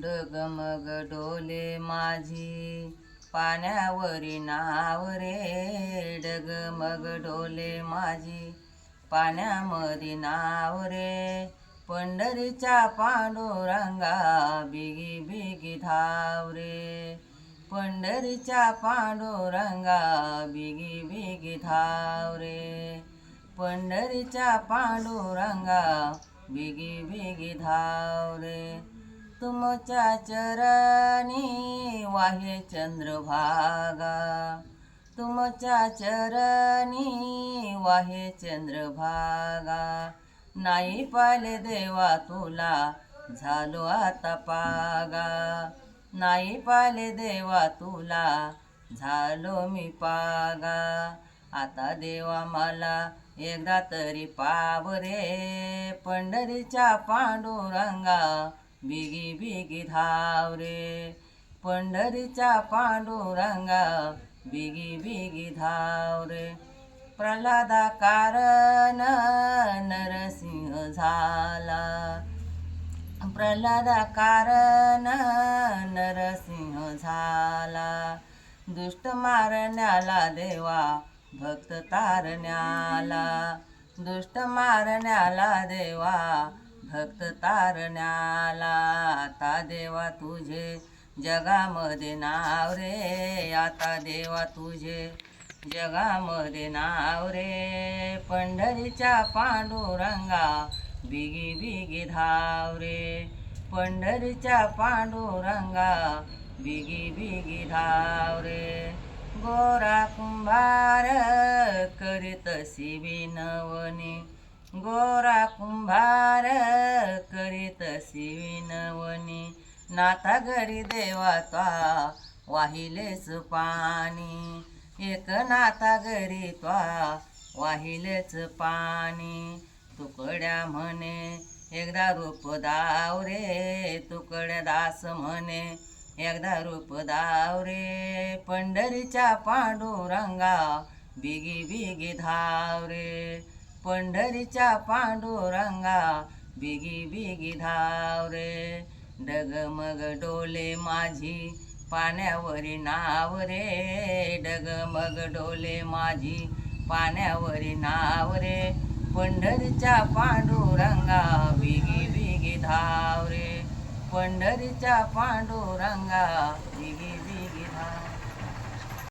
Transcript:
डगमग डोले माझी. पाण्यावरी नाव रे डगमग डोले माझी. पाण्यामध्ये नाव रे पंढरीच्या पांडुरंगा बिगी बिगी धाव रे. पंढरीच्या पांडुरंगा बिगी बिगी धाव रे. पंढरीच्या पांडुरंगा बिगी बिगी धाव रे. तुमच्या चरणी वाहे चंद्रभागा. तुमच्या चरणी वाहे चंद्रभागा. नाही पाले देवा तुला झालो आता पागा. नाही पाले देवा तुला झालो मी पागा. आता देवा मला एकदा तरी पाव रे पंढरीच्या पांडुरंगा. बिगी बिगी धाव रे पंढरीच्या पांडुरंगा बिगी बिगी धाव रे प्रल्हादा कारण नरसिंह झाला. प्रल्हादा कारण नरसिंह झाला. दुष्ट मारण्याला देवा भक्त तारण्याला. दुष्ट मारण्याला देवा भक्त तारण्याला. आता देवा तुझे जगामध्ये नाव रे. आता देवा तुझे जगामध्ये नाव रे. पंढरीच्या पांडुरंगा बिगी बिगी धाव रे. पंढरीच्या पांडुरंगा बिगी बिगी धाव रे. गोरा कुंभार करीत विनवणी गोरा नाथा घरी देवा त्वा वाहिलेच पाणी. एक नाथा घरी त्वा वाहिलेच पाणी. तुकड्या म्हणे एकदा रूप दाव रे. तुकड्या दास म्हणे एकदा रूप दाव रे. पंढरीच्या पांडुरंगा बिगी बिगी धाव रे. पंढरीच्या पांडुरंगा बिगी बिगी धाव रे. डगमग डोले माझी. पाण्यावरी नाव रे. डगमग डोले माझी. पाण्यावरी नाव रे. पंढरीच्या पांडुरंगा बिगी बिगी धाव रे. पंढरीच्या पांडुरंगा बिगी बिगी धाव